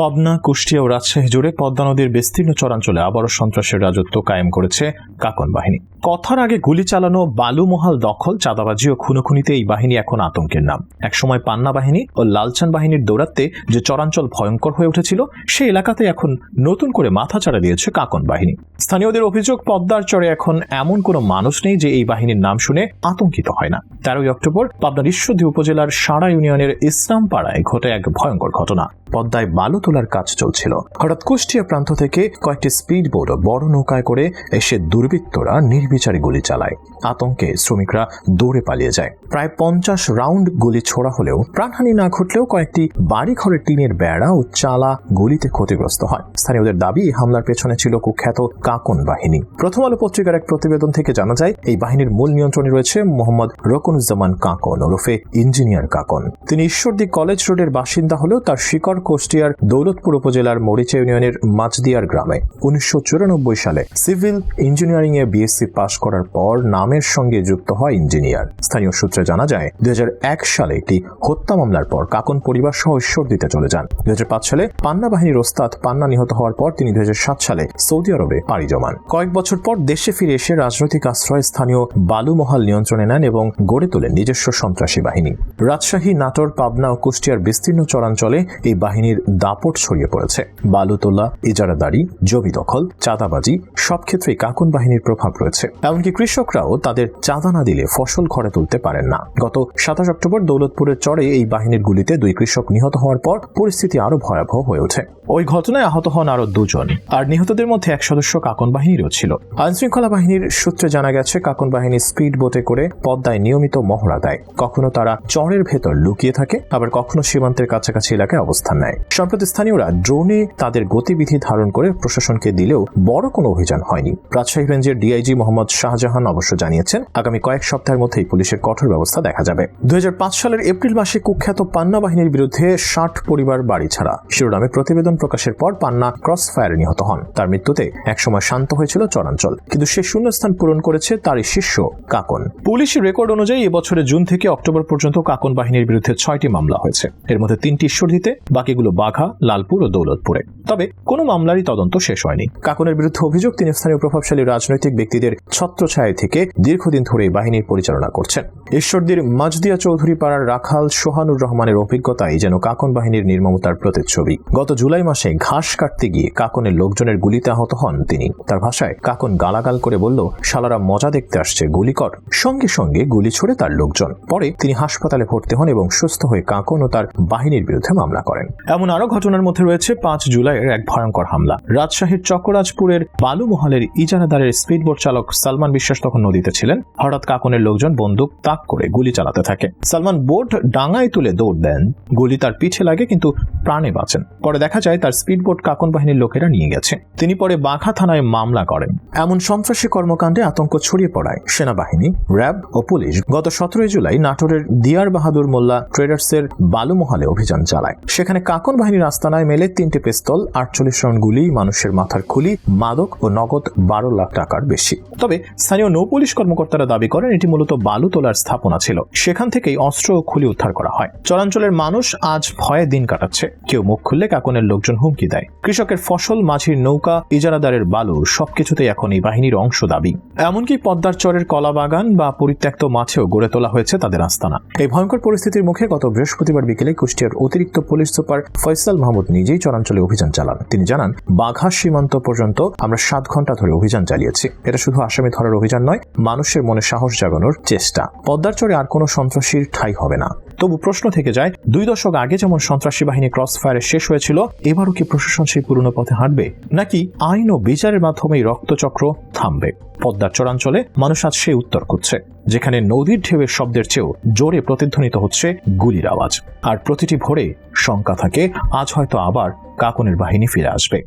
পাবনা, কুষ্টিয়া ও রাজশাহী জুড়ে পদ্মা নদীর বিস্তীর্ণ চরাঞ্চলে আবারও সন্ত্রাসের রাজত্ব কায়েম করেছে কাকন বাহিনী। কথার আগে গুলি চালানো বালুমহাল দখল, চাঁদাবাজি ও খুনোখুনিতে এই বাহিনী এখন আতঙ্কের নাম। একসময় পান্না বাহিনী ও লালচান বাহিনীর দৌরাত্মে যে চরাঞ্চল ভয়ঙ্কর হয়ে উঠেছিল সেই এলাকাতে এখন নতুন করে মাথা চাড়া দিয়েছে কাকন বাহিনী। স্থানীয়দের অভিযোগ, পদ্মার চরে এখন এমন কোনো মানুষ নেই যে এই বাহিনীর নাম শুনে আতঙ্কিত হয় না। তেরোই অক্টোবর পাবনার ঈশ্বরদী উপজেলার সারা ইউনিয়নের ইসলামপাড়ায় ঘটে এক ভয়ঙ্কর ঘটনা। পদ্মায় বালু তোলার কাজ চলছিল। হঠাৎ কুষ্টিয়া প্রান্ত থেকে কয়েকটি স্পিড বোট বড় নৌকায় করে এসে দুর্বৃত্তরা নির্বিচারে গুলি চালায়। আতঙ্কে শ্রমিকরা দৌড়ে পালিয়ে যায়। প্রায় পঞ্চাশ রাউন্ড গুলি ছোড়া হলেও প্রাণহানি না ঘটলেও কয়েকটি বাড়ি ঘরের টিনের বেড়া ও চালা গুলিতে ক্ষতিগ্রস্ত হয়। স্থানীয়দের দাবি হামলার পেছনে ছিল কুখ্যাত কাকন বাহিনী। প্রথম আলো পত্রিকার এক প্রতিবেদন থেকে জানা যায়, এই বাহিনীর মূল নিয়ন্ত্রণে রয়েছে মোহাম্মদ রকুনুজ্জামান কাকন ওরফে ইঞ্জিনিয়ার কাকন। তিনি ঈশ্বরদী কলেজ রোডের বাসিন্দা হলেও তার শিকড় কুষ্টিয়ার দৌলতপুর উপজেলার মরিচা ইউনিয়নের মাছদিয়ার গ্রামে উনিশশো চুরানব্বই সালে সিভিল ইঞ্জিনিয়ারিং এ বিএসসি পাশ করার পর নামের সঙ্গে যুক্ত হয় ইঞ্জিনিয়ার। স্থানীয় সূত্রে জানা যায় দু হাজার এক সালে একটি হত্যা মামলার পর কাকন পরিবার সহ ঈশ্বর দিতে চলে যান। দুই সালে পান্না বাহিনীর ওস্তাদ পান্না নিহত হওয়ার পর তিনি দুই হাজার সাত সালে সৌদি আরবে পাড়ি জমান। কয়েক বছর পর দেশে ফিরে এসে রাজনৈতিক আশ্রয় স্থানীয় বালুমহাল নিয়ন্ত্রণে নেন এবং গড়ে তোলেন নিজস্ব সন্ত্রাসী বাহিনী। রাজশাহী, নাটোর, পাবনা ও কুষ্টিয়ার বিস্তীর্ণ চরাঞ্চলে এই বাহিনীর দাপট ছড়িয়ে পড়েছে। বালু তোলা ইজারাদারি, জমি দখল, চাঁদাবাজি, সব ক্ষেত্রেই কাকুন বাহিনীর প্রভাব রয়েছে। এমনকি কৃষকরাও তাদের চাঁদা না দিলে ফসল ঘরে তুলতে পারেন না। গত সাতাশ অক্টোবর দৌলতপুরের চরে এই বাহিনীর গুলিতে দুই কৃষক নিহত হওয়ার পর পরিস্থিতি আরও ভয়াবহ হয়ে ওঠে। ওই ঘটনায় আহত হন আরও দুজন। আর নিহতদের মধ্যে এক সদস্য কাকন বাহিনীরও ছিল। আইনশৃঙ্খলা বাহিনীর সূত্রে জানা গেছে, কাকন বাহিনী স্পিড বোটে করে পদ্মায় নিয়মিত মহড়া দেয়। কখনো তারা চরের ভেতর লুকিয়ে থাকে, আবার কখনো সীমান্তের কাছাকাছি এলাকায় অবস্থান নেয়। সম্প্রতি স্থানীয়রা ড্রোনে তাদের গতিবিধি ধারণ করে প্রশাসনকে দিলেও বড় কোনো অভিযান হয়নি। রাজশাহী রেঞ্জের ডিআইজি মোহাম্মদ শাহজাহান অবশ্য জানিয়েছেন, আগামী কয়েক সপ্তাহের মধ্যেই পুলিশের কঠোর ব্যবস্থা দেখা যাবে। দুই হাজার পাঁচ সালের এপ্রিল মাসে কুখ্যাত পান্না বাহিনীর বিরুদ্ধে ষাট পরিবার বাড়ি ছাড়া। শিরোনামে প্রতিবেদন প্রকাশের পর পান্না ক্রস ফায়ারে নিহত হন। তার মৃত্যুতে একসময় শান্ত হয়েছিল চরাঞ্চল, কিন্তু সে শূন্যস্থান পূরণ করেছে তারই শিষ্য কাকন। পুলিশের রেকর্ড অনুযায়ী এবছরের জুন থেকে অক্টোবর পর্যন্ত কাকন বাহিনীর বিরুদ্ধে ছয়টি মামলা হয়েছে। এর মধ্যে তিনটি ঈশ্বরদীতে বাকিগুলো বাঘা লালপুর ও দৌলতপুরে। তবে কোনো মামলারই তদন্ত শেষ হয়নি। কাকনের বিরুদ্ধে অভিযোগ তিনি স্থানীয় প্রভাবশালী রাজনৈতিক ব্যক্তিদের ছত্রছায়া থেকে দীর্ঘদিন ধরে বাহিনীর পরিচালনা করছেন। ঈশ্বরদীর মাজদিয়া চৌধুরী পাড়ার রাখাল সোহানুর রহমানের অভিজ্ঞতাই যেন কাকন বাহিনীর নির্মমতার প্রতিচ্ছবি। গত জুলাই মাসে ঘাস কাটতে গিয়ে কাকনের লোকজনের গুলিতে আহত হন তিনি। তার ভাষায় কাকন গালাগাল করে বলল, শালারা মজা দেখতে আসছে গুলি কর সঙ্গে সঙ্গে গুলি ছড়ে তার লোকজন। পরে তিনি হাসপাতালে ভর্তি হন এবং সুস্থ হয়ে কাকন ও তার বাহিনীর বিরুদ্ধে মামলা করেন। এমন আরও ঘটনার মধ্যে রয়েছে পাঁচ জুলাইয়ের এক ভয়ঙ্কর হামলা। রাজশাহীর চক্ররাজপুরের বালুমহলের ইজারাদারের স্পিডবোট চালক সালমান বিশ্বাস তখন নদীতে ছিলেন। হঠাৎ কাকনের লোকজন বন্দুক তাক করে গুলি চালাতে থাকে। সালমান বোট ডাঙায় তুলে দৌড় দেন। গুলি তার পিছে লাগে, কিন্তু প্রাণে বাঁচেন। পরে দেখা যায়, তার স্পিডবোট কাকন বাহিনীর লোকেরা নিয়ে গেছে। তিনি পরে বাঘা থানায় মামলা করেন। এমন সন্ত্রাসী কর্মকাণ্ডে আতঙ্ক ছড়িয়ে পড়ায় সেনাবাহিনী, র্যাব ও পুলিশ গত সতেরোই জুলাই নাটোরের দিয়ার বাহাদুর মোল্লা ট্রেডার্সের বালুমহলে অভিযান চালায়। সেখানে কাকন বাহিনীর আস্তানায় মেলে তিনটে পিস্তল, আটচল্লিশ রাউন্ড গুলি, মানুষের মাথার খুলি, মাদক ও নগদ বারো লাখ টাকার বেশি। তবে স্থানীয় নৌ পুলিশ কর্মকর্তারা দাবি করেন, এটি মূলত বালু তোলার স্থাপনা ছিল। সেখান থেকেই অস্ত্র ও খুলি উদ্ধার করা হয়। চরাঞ্চলের মানুষ আজ ভয়ে দিন কাটাচ্ছে। কেউ মুখ খুললে কাকনের লোকজন হুমকি দেয়। কৃষকের ফসল মাঝির নৌকা ইজারাদারের বালু, সবকিছুতেই এখন এই বাহিনীর অংশ দাবি। এমনকি পদ্মার চরের কলা বাগান বা পরিত্যক্ত মাছেও গড়ে তোলা হয়েছে তাদের আস্তানা। এই ভয়ঙ্কর পরিস্থিতির মুখে গত বৃহস্পতিবার বিকেলে কুষ্টিয়ার অতিরিক্ত পুলিশ সুপার ফয়সাল মাহমুদ নিজেই চরাঞ্চলে অভিযান চালান। তিনি জানান, বাঘা সীমান্ত পর্যন্ত আমরা সাত ঘণ্টা ধরে অভিযান চালিয়েছি। এটা শুধু আসামি ধরার অভিযান নয়, মানুষের মনে সাহস জাগানোর চেষ্টা। পদ্মার চরে আর কোনো সন্ত্রাসীর ঠাই হবে না। তবু প্রশ্ন থেকে যায়, দুই দশক আগে যেমন সন্ত্রাসী বাহিনী ক্রস ফায়ারে শেষ হয়েছিল, এবারও কি প্রশাসন সেই পুরনো পথে হাঁটবে? নাকি আইন ও বিচারের মাধ্যমে রক্তচক্র থামবে? পদ্মার চরাঞ্চলে মানুষ আজ সেই উত্তর খুঁজছে, যেখানে নদীর ঢেউয়ের শব্দের চেয়েও জোরে প্রতিধ্বনিত হচ্ছে গুলির আওয়াজ। আর প্রতিটি ভোরে শঙ্কা থাকে, আজ হয়তো আবার কাকনের বাহিনী ফিরে আসবে।